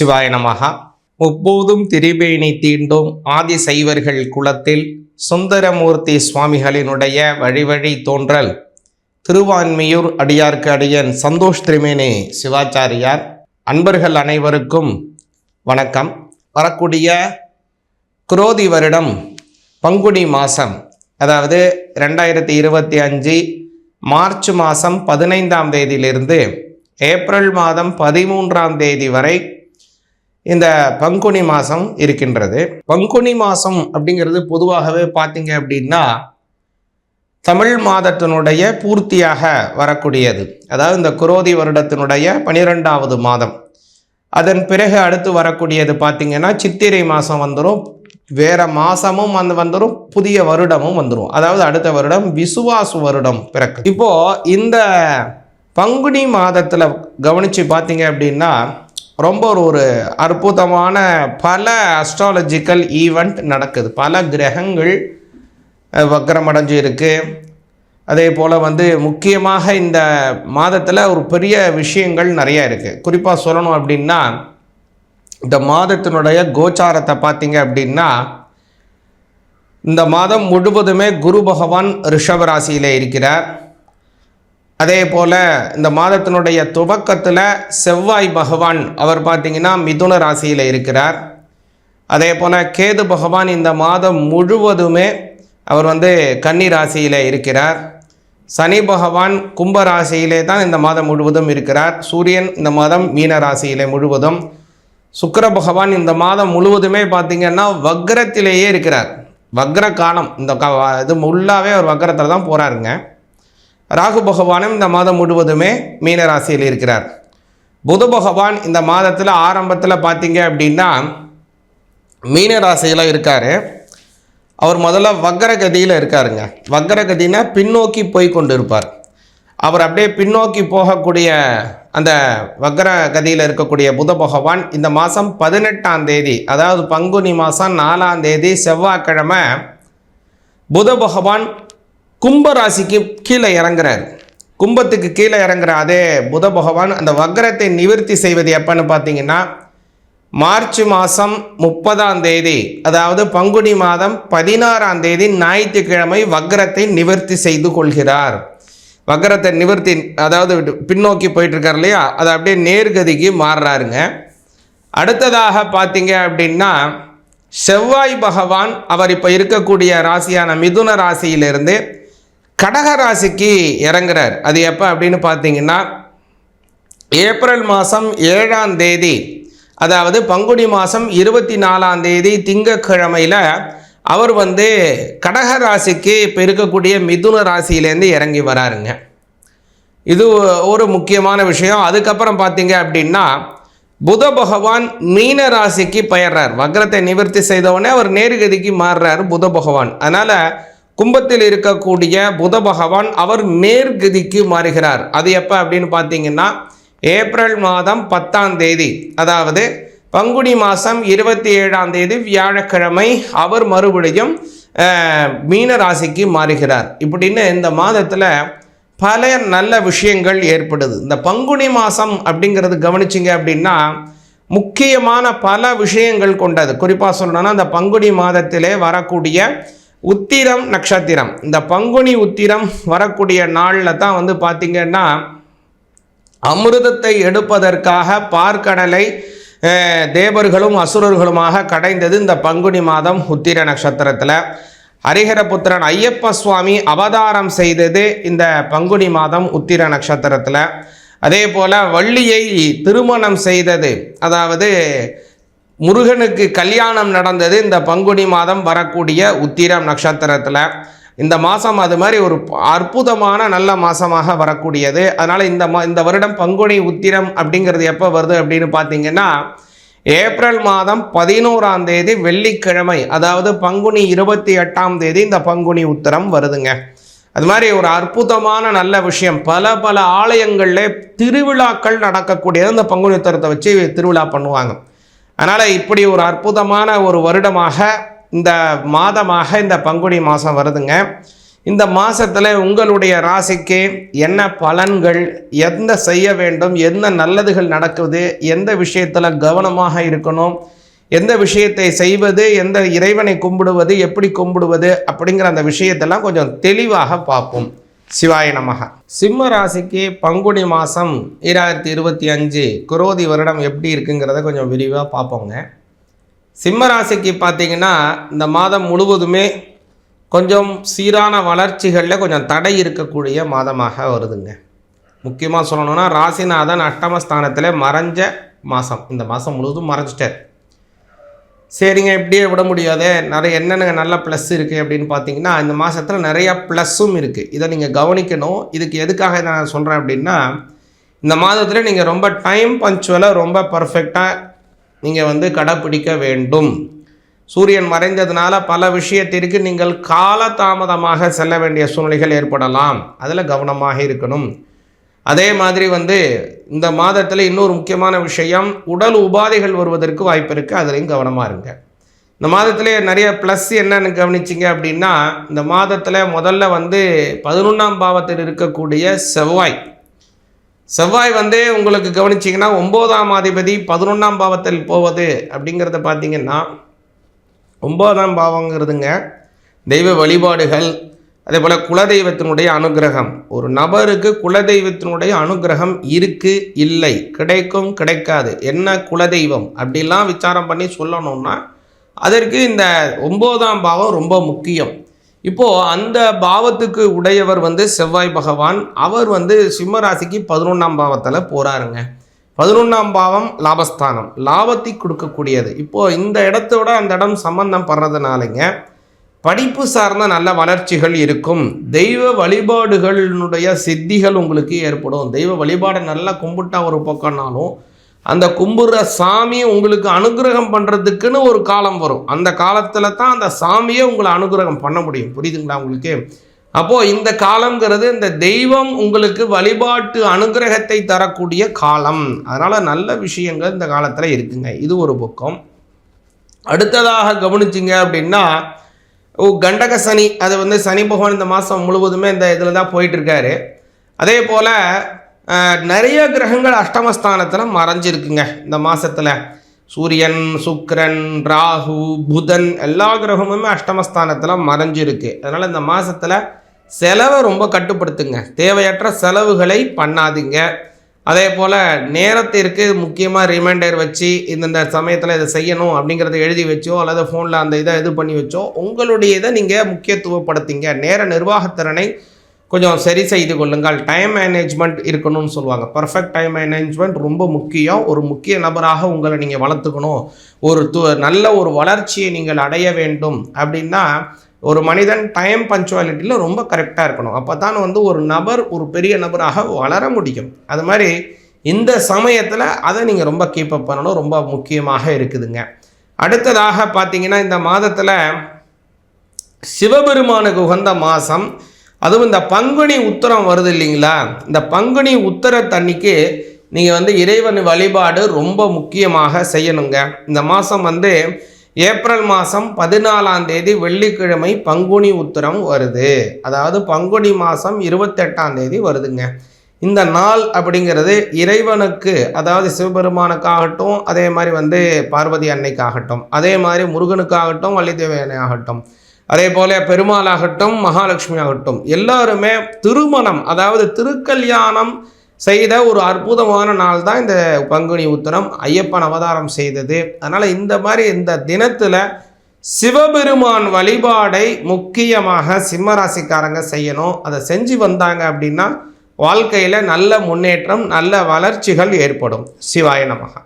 சிவாய நமகா முப்போதும் திரிபேணி தீண்டும் ஆதி சைவர்கள் குலத்தில் சுந்தரமூர்த்தி சுவாமிகளினுடைய வழிவழி தோன்றல். திருவான்மியூர் அடியார்க்கு அடியன் சந்தோஷ் திரிமேனி சிவாச்சாரியார். அன்பர்கள் அனைவருக்கும் வணக்கம். வரக்கூடிய குரோதி வருடம் பங்குனி மாதம் அதாவது ரெண்டாயிரத்தி இருபத்தி அஞ்சு மார்ச் மாதம் பதினைந்தாம் தேதியிலிருந்து ஏப்ரல் மாதம் பதிமூன்றாம் தேதி வரை இந்த பங்குனி மாதம் இருக்கின்றது. பங்குனி மாதம் அப்படிங்கிறது பொதுவாகவே பார்த்தீங்க அப்படின்னா தமிழ் மாதத்தினுடைய பூர்த்தியாக வரக்கூடியது. அதாவது இந்த குரோதி வருடத்தினுடைய பனிரெண்டாவது மாதம். அதன் பிறகு அடுத்து வரக்கூடியது பார்த்திங்கன்னா சித்திரை மாதம் வந்துடும் வேறு மாதமும் வந்து வந்துடும் புதிய வருடமும் வந்துடும் அதாவது அடுத்த வருடம் விசுவாசு வருடம் பிறக்கு. இப்போது இந்த பங்குனி மாதத்தில் கவனித்து பார்த்தீங்க அப்படின்னா ரொம்ப ஒரு ஒரு அற்புதமான பல அஸ்ட்ராலஜிக்கல் ஈவெண்ட் நடக்குது. பல கிரகங்கள் வக்கரமடைஞ்சு இருக்குது அதே போல் வந்து முக்கியமாக இந்த மாதத்தில் ஒரு பெரிய விஷயங்கள் நிறைய இருக்குது குறிப்பாக சொல்லணும் அப்படின்னா இந்த மாதத்தினுடைய கோச்சாரத்தை பார்த்தீங்க அப்படின்னா இந்த மாதம் முழுவதுமே குரு பகவான் ரிஷபராசியில் இருக்கிறார். அதே போல் இந்த மாதத்தினுடைய துவக்கத்தில் செவ்வாய் பகவான் அவர் பார்த்திங்கன்னா மிதுன ராசியில் இருக்கிறார். அதே போல் கேது பகவான் இந்த மாதம் முழுவதுமே அவர் வந்து கன்னி ராசியில் இருக்கிறார். சனி பகவான் கும்ப ராசியிலே தான் இந்த மாதம் முழுவதும் இருக்கிறார். சூரியன் இந்த மாதம் மீன ராசியிலே முழுவதும். சுக்கர பகவான் இந்த மாதம் முழுவதுமே பார்த்திங்கன்னா வக்ரத்திலேயே இருக்கிறார். வக்ர காலம் இந்த க இது ஃபுல்லாகவே அவர் வக்ரத்தில் தான் போகிறாருங்க ராகு பகவானும் இந்த மாதம் முழுவதுமே மீனராசியில் இருக்கிறார். புத பகவான் இந்த மாதத்தில் ஆரம்பத்தில் பார்த்தீங்க அப்படின்னா மீனராசியில் இருக்கார். அவர் முதல்ல வக்கரகதியில் இருக்காருங்க. வக்கரகதினா பின்னோக்கி போய் கொண்டு இருப்பார் அவர் அப்படியே பின்னோக்கி போகக்கூடிய அந்த வக்ர கதியில் இருக்கக்கூடிய புத பகவான் இந்த மாதம் பதினெட்டாம் தேதி அதாவது பங்குனி மாதம் நாலாம் தேதி செவ்வாய்க்கிழமை புத பகவான் கும்ப ராசிக்கு கீழே இறங்குறாரு. கும்பத்துக்கு கீழே இறங்குற அதே புத பகவான் அந்த வக்ரத்தை நிவர்த்தி செய்வது எப்பன்னு பார்த்தீங்கன்னா மார்ச் மாதம் முப்பதாம் தேதி அதாவது பங்குனி மாதம் பதினாறாம் தேதி ஞாயிற்றுக்கிழமை வக்ரத்தை நிவர்த்தி செய்து கொள்கிறார். வக்ரத்தை நிவர்த்தி அதாவது பின்னோக்கி போயிட்டுருக்கார் இல்லையா? அதை அப்படியே நேர்கதிக்கு மாறுறாருங்க. அடுத்ததாக பார்த்தீங்க அப்படின்னா செவ்வாய் பகவான் அவர் இப்போ இருக்கக்கூடிய ராசியான மிதுன ராசியிலிருந்து கடக ராசிக்கு இறங்குறார். அது எப்போ அப்படின்னு பார்த்தீங்கன்னா ஏப்ரல் மாதம் ஏழாம் தேதி. அதாவது பங்குனி மாதம் இருபத்தி நாலாம் தேதி திங்கக்கிழமையில் அவர் வந்து கடக ராசிக்கு இப்போ இருக்கக்கூடிய மிதுன ராசியிலேருந்து இறங்கி வராருங்க. இது ஒரு முக்கியமான விஷயம். அதுக்கப்புறம் பார்த்தீங்க அப்படின்னா புத பகவான் மீன ராசிக்கு பெயர்றார். வக்ரத்தை நிவர்த்தி செய்தவுடனே அவர் நேர்கதிக்கு மாறுறார் புத பகவான். அதனால் கும்பத்தில் இருக்கக்கூடிய புத பகவான் அவர் நேர்கதிக்கு மாறுகிறார். அது எப்போ அப்படின்னு பார்த்தீங்கன்னா ஏப்ரல் மாதம் பத்தாம் தேதி. அதாவது பங்குனி மாதம் இருபத்தி ஏழாம் தேதி வியாழக்கிழமை அவர் மறுபடியும் மீன ராசிக்கு மாறுகிறார். இப்படின்னு இந்த மாதத்தில் பல நல்ல விஷயங்கள் ஏற்படுது. இந்த பங்குனி மாதம் அப்படிங்கிறது கவனிச்சிங்க அப்படின்னா முக்கியமான பல விஷயங்கள் கொண்டது. குறிப்பாக சொல்லணும்னா அந்த பங்குனி மாதத்திலே வரக்கூடிய உத்திரம் நட்சத்திரம் இந்த பங்குனி உத்திரம் வரக்கூடிய நாளில் தான் வந்து பார்த்திங்கன்னா அமிர்தத்தை எடுப்பதற்காக பார்க்கடலை தேவர்களும் அசுரர்களுமாக கடைந்தது இந்த பங்குனி மாதம் உத்திர நட்சத்திரத்தில். ஹரிஹரபுத்திரன் ஐயப்ப சுவாமி அவதாரம் செய்தது இந்த பங்குனி மாதம் உத்திர நட்சத்திரத்தில். அதே போல் வள்ளியை திருமணம் செய்தது அதாவது முருகனுக்கு கல்யாணம் நடந்தது. இந்த பங்குனி மாதம் வரக்கூடிய உத்திரம் நட்சத்திரத்தில். இந்த மாதம் அது மாதிரி ஒரு அற்புதமான நல்ல மாதமாக வரக்கூடியது. அதனால் இந்த மா இந்த வருடம் பங்குனி உத்திரம் அப்படிங்கிறது எப்போ வருது அப்படின்னு பார்த்தீங்கன்னா ஏப்ரல் மாதம் பதினோராம் தேதி வெள்ளிக்கிழமை அதாவது பங்குனி இருபத்தி எட்டாம் தேதி இந்த பங்குனி உத்திரம் வருதுங்க. அது மாதிரி ஒரு அற்புதமான நல்ல விஷயம். பல பல ஆலயங்களில் திருவிழாக்கள் நடக்கக்கூடியது. இந்த பங்குனி உத்திரத்தை வச்சு திருவிழா பண்ணுவாங்க. அதனால் இப்படி ஒரு அற்புதமான ஒரு வருடமாக இந்த மாதமாக இந்த பங்குனி மாதம் வருதுங்க. இந்த மாதத்தில் உங்களுடைய ராசிக்கு என்ன பலன்கள் எந்த செய்ய வேண்டும் என்ன நல்லதுகள் நடக்குது எந்த விஷயத்தில் கவனமாக இருக்கணும் எந்த விஷயத்தை செய்வது எந்த இறைவனை கும்பிடுவது எப்படி கும்பிடுவது அப்படிங்கிற அந்த விஷயத்தெல்லாம் கொஞ்சம் தெளிவாக பார்ப்போம். சிவாய நமக சிம்ம ராசிக்கு பங்குனி மாதம் ஈராயிரத்தி இருபத்தி அஞ்சு குரோதி வருடம் எப்படி இருக்குங்கிறத கொஞ்சம் விரிவாக பார்ப்போங்க. சிம்ம ராசிக்கு பார்த்தீங்கன்னா இந்த மாதம் முழுவதுமே கொஞ்சம் சீரான வளர்ச்சிகளில் கொஞ்சம் தடை இருக்கக்கூடிய மாதமாக வருதுங்க. முக்கியமாக சொல்லணும்னா ராசிநாதன் அஷ்டமஸ்தானத்தில் மறைஞ்ச மாதம் இந்த மாதம் முழுவதும் மறைஞ்சிட்டார். சரிங்க இப்படியே விட முடியாது. நிறைய என்னென்ன நல்ல ப்ளஸ் இருக்குது அப்படின்னு பார்த்தீங்கன்னா இந்த மாதத்தில் நிறையா ப்ளஸ்ஸும் இருக்குது இதை நீங்கள் கவனிக்கணும். இதுக்கு எதுக்காக இதை நான் சொல்கிறேன் அப்படின்னா இந்த மாதத்தில் நீங்கள் ரொம்ப டைம் பஞ்சுவலாக ரொம்ப பர்ஃபெக்டாக நீங்கள் வந்து கடைப்பிடிக்க வேண்டும். சூரியன் மறைந்ததுனால பல விஷயத்திற்கு நீங்கள் காலதாமதமாக செல்ல வேண்டிய சூழ்நிலைகள் ஏற்படலாம். அதில் கவனமாக இருக்கணும். அதே மாதிரி வந்து இந்த மாதத்தில் இன்னொரு முக்கியமான விஷயம் உடல் உபாதைகள் வருவதற்கு வாய்ப்பு இருக்குது அதுலேயும் கவனமாக இருங்க. இந்த மாதத்திலே நிறைய ப்ளஸ் என்னன்னு கவனிச்சிங்க அப்படின்னா இந்த மாதத்தில் முதல்ல வந்து பதினொன்றாம் பாவத்தில் இருக்கக்கூடிய செவ்வாய். செவ்வாய் வந்து உங்களுக்கு கவனிச்சிங்கன்னா ஒம்போதாம் அதிபதி பதினொன்றாம் பாவத்தில் போவது அப்படிங்கிறத பார்த்தீங்கன்னா ஒம்போதாம் பாவங்கிறதுங்க தெய்வ வழிபாடுகள் அதே போல் குலதெய்வத்தினுடைய அனுகிரகம். ஒரு நபருக்கு குலதெய்வத்தினுடைய அனுகிரகம் இருக்கு இல்லை கிடைக்கும் கிடைக்காது. என்ன குலதெய்வம்? அப்படிலாம் விசாரம் பண்ணி சொல்லணும்னா அதற்கு இந்த ஒம்போதாம் பாவம் ரொம்ப முக்கியம். இப்போது அந்த பாவத்துக்கு உடையவர் வந்து செவ்வாய் பகவான். அவர் வந்து சிம்மராசிக்கு பதினொன்றாம் பாவத்தில் போகிறாருங்க பதினொன்றாம் பாவம் லாபஸ்தானம். லாபத்தை கொடுக்கக்கூடியது. இப்போது இந்த இடத்தோட அந்த இடம் சம்பந்தம் படுறதுனாலங்க படிப்பு சார்ந்த நல்ல வளர்ச்சிகள் இருக்கும். தெய்வ வழிபாடுகளினுடைய சித்திகள் உங்களுக்கு ஏற்படும். தெய்வ வழிபாடை நல்லா கும்பிட்டா ஒரு பக்கம்னாலும் அந்த கும்புற சாமி உங்களுக்கு அனுகிரகம் பண்ணுறதுக்குன்னு ஒரு காலம் வரும். அந்த காலத்தில் தான் அந்த சாமியை உங்களை அனுகிரகம் பண்ண முடியும். புரியுதுங்களா உங்களுக்கு? அப்போது இந்த காலங்கிறது இந்த தெய்வம் உங்களுக்கு வழிபாட்டு அனுகிரகத்தை தரக்கூடிய காலம். அதனால் நல்ல விஷயங்கள் இந்த காலத்தில் இருக்குங்க. இது ஒரு பக்கம். அடுத்ததாக கவனிச்சிங்க அப்படின்னா ஓ கண்டக சனி அது வந்து சனி பகவான் இந்த மாதம் முழுவதுமே இந்த இதில் தான் போயிட்டுருக்காரு. அதே போல் நிறைய கிரகங்கள் அஷ்டமஸ்தானத்தில் மறைஞ்சிருக்குங்க இந்த மாதத்தில் சூரியன் சுக்கரன் ராகு புதன் எல்லா கிரகமுமே அஷ்டமஸ்தானத்தில் மறைஞ்சிருக்கு. அதனால் இந்த மாதத்தில் செலவை ரொம்ப கட்டுப்படுத்துங்க. தேவையற்ற செலவுகளை பண்ணாதீங்க. அதே போல் நேரத்திற்கு முக்கியமாக ரிமைண்டர் வச்சு இந்தந்த சமயத்தில் இதை செய்யணும் அப்படிங்கிறத எழுதி வச்சோ அல்லது ஃபோனில் அந்த இதை இது பண்ணி வச்சோ உங்களுடைய இதை நீங்கள் முக்கியத்துவப்படுத்திங்க. நேர நிர்வாகத்திறனை கொஞ்சம் சரி செய்து கொள்ளுங்கள். டைம் மேனேஜ்மெண்ட் இருக்கணும்னு சொல்லுவாங்க. பர்ஃபெக்ட் டைம் மேனேஜ்மெண்ட் ரொம்ப முக்கியம். ஒரு முக்கிய நபராக உங்களை நீங்கள் வளர்த்துக்கணும். ஒரு து நல்ல ஒரு வளர்ச்சியை நீங்கள் அடைய வேண்டும். அப்படின்னா ஒரு மனிதன் டைம் பஞ்சுவாலிட்டியில் ரொம்ப கரெக்டாக இருக்கணும். அப்போ தான் வந்து ஒரு நபர் ஒரு பெரிய நபராக வளர முடியும். அது மாதிரி இந்த சமயத்தில் அதை நீங்கள் ரொம்ப கீப்பப் பண்ணணும். ரொம்ப முக்கியமாக இருக்குதுங்க. அடுத்ததாக பார்த்தீங்கன்னா இந்த மாதத்தில் சிவபெருமானுக்கு உகந்த மாதம் அதுவும் இந்த பங்குனி உத்தரம் வருது இல்லைங்களா? இந்த பங்குனி உத்தர தண்ணிக்கு நீங்கள் வந்து இறைவன் வழிபாடு ரொம்ப முக்கியமாக செய்யணுங்க. இந்த மாதம் வந்து ஏப்ரல் மாதம் பதினாலாம் தேதி வெள்ளிக்கிழமை பங்குனி உத்தரம் வருது. அதாவது பங்குனி மாதம் இருபத்தெட்டாம் தேதி வருதுங்க. இந்த நாள் அப்படிங்கிறது இறைவனுக்கு அதாவது சிவபெருமானுக்காகட்டும் அதே மாதிரி வந்து பார்வதி அன்னைக்காகட்டும் அதே மாதிரி முருகனுக்காகட்டும் வள்ளிதேவனை ஆகட்டும் அதே போல பெருமாளாகட்டும் மகாலட்சுமி ஆகட்டும் எல்லாருமே திருமணம் அதாவது திருக்கல்யாணம் செய்த ஒரு அற்புதமான நாள் தான் இந்த பங்குனி உத்தரம் ஐயப்பன் அவதாரம் செய்தது. அதனால் இந்த மாதிரி இந்த தினத்தில் சிவபெருமான் வழிபாடை முக்கியமாக சிம்மராசிக்காரங்க செய்யணும். அதை செஞ்சு வந்தாங்க அப்படின்னா வாழ்க்கையில் நல்ல முன்னேற்றம் நல்ல வளர்ச்சிகள் ஏற்படும். சிவாய நமகா